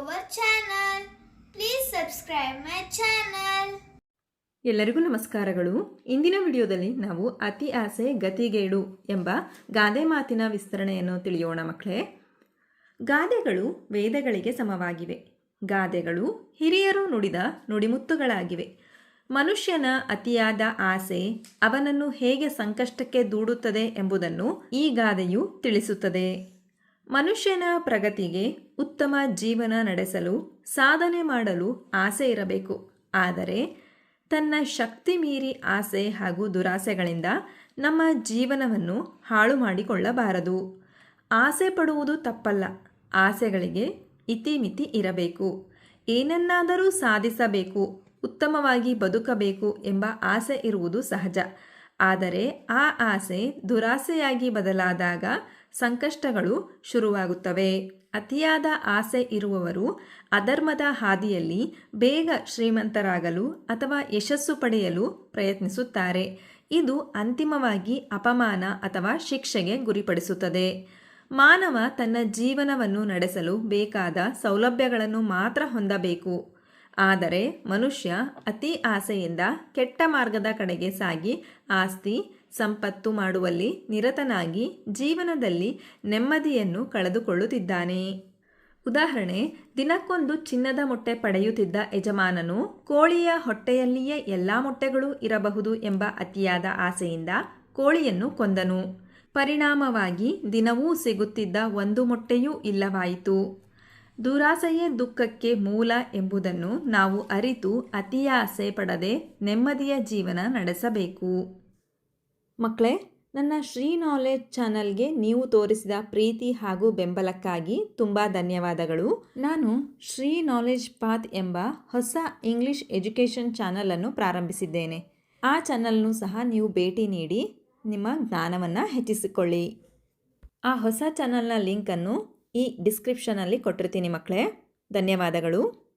our channel. Please subscribe my channel. ಎಲ್ಲರಿಗೂ ನಮಸ್ಕಾರಗಳು. ಇಂದಿನ ವಿಡಿಯೋದಲ್ಲಿ ನಾವು ಅತಿ ಆಸೆ ಗತಿಗೇಡು ಎಂಬ ಗಾದೆ ಮಾತಿನ ವಿಸ್ತರಣೆಯನ್ನು ತಿಳಿಯೋಣ ಮಕ್ಕಳೇ. ಗಾದೆಗಳು ವೇದಗಳಿಗೆ ಸಮವಾಗಿವೆ. ಗಾದೆಗಳು ಹಿರಿಯರು ನುಡಿದ ನುಡಿಮುತ್ತುಗಳಾಗಿವೆ. ಮನುಷ್ಯನ ಅತಿಯಾದ ಆಸೆ ಅವನನ್ನು ಹೇಗೆ ಸಂಕಷ್ಟಕ್ಕೆ ದೂಡುತ್ತದೆ ಎಂಬುದನ್ನು ಈ ಗಾದೆಯು ತಿಳಿಸುತ್ತದೆ. ಮನುಷ್ಯನ ಪ್ರಗತಿಗೆ ಉತ್ತಮ ಜೀವನ ನಡೆಸಲು, ಸಾಧನೆ ಮಾಡಲು ಆಸೆ ಇರಬೇಕು. ಆದರೆ, ತನ್ನ ಶಕ್ತಿ ಮೀರಿ ಆಸೆ ಹಾಗೂ ದುರಾಸೆಗಳಿಂದ ನಮ್ಮ ಜೀವನವನ್ನು ಹಾಳು ಮಾಡಿಕೊಳ್ಳಬಾರದು. ಆಸೆ ಪಡುವುದು ತಪ್ಪಲ್ಲ. ಆಸೆಗಳಿಗೆ ಇತಿಮಿತಿ ಇರಬೇಕು. ಏನನ್ನಾದರೂ ಸಾಧಿಸಬೇಕು, ಉತ್ತಮವಾಗಿ ಬದುಕಬೇಕು ಎಂಬ ಆಸೆ ಇರುವುದು ಸಹಜ. ಆದರೆ, ಆ ಆಸೆ ದುರಾಸೆಯಾಗಿ ಬದಲಾದಾಗ ಸಂಕಷ್ಟಗಳು ಶುರುವಾಗುತ್ತವೆ. ಅತಿಯಾದ ಆಸೆ ಇರುವವರು ಅಧರ್ಮದ ಹಾದಿಯಲ್ಲಿ ಬೇಗ ಶ್ರೀಮಂತರಾಗಲು ಅಥವಾ ಯಶಸ್ಸು ಪಡೆಯಲು ಪ್ರಯತ್ನಿಸುತ್ತಾರೆ. ಇದು ಅಂತಿಮವಾಗಿ ಅಪಮಾನ ಅಥವಾ ಶಿಕ್ಷೆಗೆ ಗುರಿಪಡಿಸುತ್ತದೆ. ಮಾನವ ತನ್ನ ಜೀವನವನ್ನು ನಡೆಸಲು ಬೇಕಾದ ಸೌಲಭ್ಯಗಳನ್ನು ಮಾತ್ರ ಹೊಂದಬೇಕು. ಆದರೆ ಮನುಷ್ಯ ಅತಿ ಆಸೆಯಿಂದ ಕೆಟ್ಟ ಮಾರ್ಗದ ಕಡೆಗೆ ಸಾಗಿ ಆಸ್ತಿ, ಸಂಪತ್ತು ಮಾಡುವಲ್ಲಿ ನಿರತನಾಗಿ ಜೀವನದಲ್ಲಿ ನೆಮ್ಮದಿಯನ್ನು ಕಳೆದುಕೊಳ್ಳುತ್ತಿದ್ದಾನೆ. ಉದಾಹರಣೆ, ದಿನಕ್ಕೊಂದು ಚಿನ್ನದ ಮೊಟ್ಟೆ ಪಡೆಯುತ್ತಿದ್ದ ಯಜಮಾನನು ಕೋಳಿಯ ಹೊಟ್ಟೆಯಲ್ಲಿಯೇ ಎಲ್ಲ ಮೊಟ್ಟೆಗಳು ಇರಬಹುದು ಎಂಬ ಅತಿಯಾದ ಆಸೆಯಿಂದ ಕೋಳಿಯನ್ನು ಕೊಂದನು. ಪರಿಣಾಮವಾಗಿ ದಿನವೂ ಸಿಗುತ್ತಿದ್ದ ಒಂದು ಮೊಟ್ಟೆಯೂ ಇಲ್ಲವಾಯಿತು. ದುರಾಸೆಯೇ ದುಃಖಕ್ಕೆ ಮೂಲ ಎಂಬುದನ್ನು ನಾವು ಅರಿತು ಅತಿಯಾಸೆ ಪಡದೆ ನೆಮ್ಮದಿಯ ಜೀವನ ನಡೆಸಬೇಕು. ಮಕ್ಕಳೇ, ನನ್ನ ಶ್ರೀ ನಾಲೆಜ್ ಚಾನಲ್ಗೆ ನೀವು ತೋರಿಸಿದ ಪ್ರೀತಿ ಹಾಗೂ ಬೆಂಬಲಕ್ಕಾಗಿ ತುಂಬ ಧನ್ಯವಾದಗಳು. ನಾನು ಶ್ರೀ ನಾಲೆಜ್ ಪಾತ್ ಎಂಬ ಹೊಸ ಇಂಗ್ಲಿಷ್ ಎಜುಕೇಷನ್ ಚಾನಲನ್ನು ಪ್ರಾರಂಭಿಸಿದ್ದೇನೆ. ಆ ಚಾನಲ್ನು ಸಹ ನೀವು ಭೇಟಿ ನೀಡಿ ನಿಮ್ಮ ಜ್ಞಾನವನ್ನು ಹೆಚ್ಚಿಸಿಕೊಳ್ಳಿ. ಆ ಹೊಸ ಚಾನಲ್ನ ಲಿಂಕನ್ನು ಈ ಡಿಸ್ಕ್ರಿಪ್ಷನಲ್ಲಿ ಕೊಟ್ಟಿರ್ತೀನಿ ಮಕ್ಕಳೇ. ಧನ್ಯವಾದಗಳು.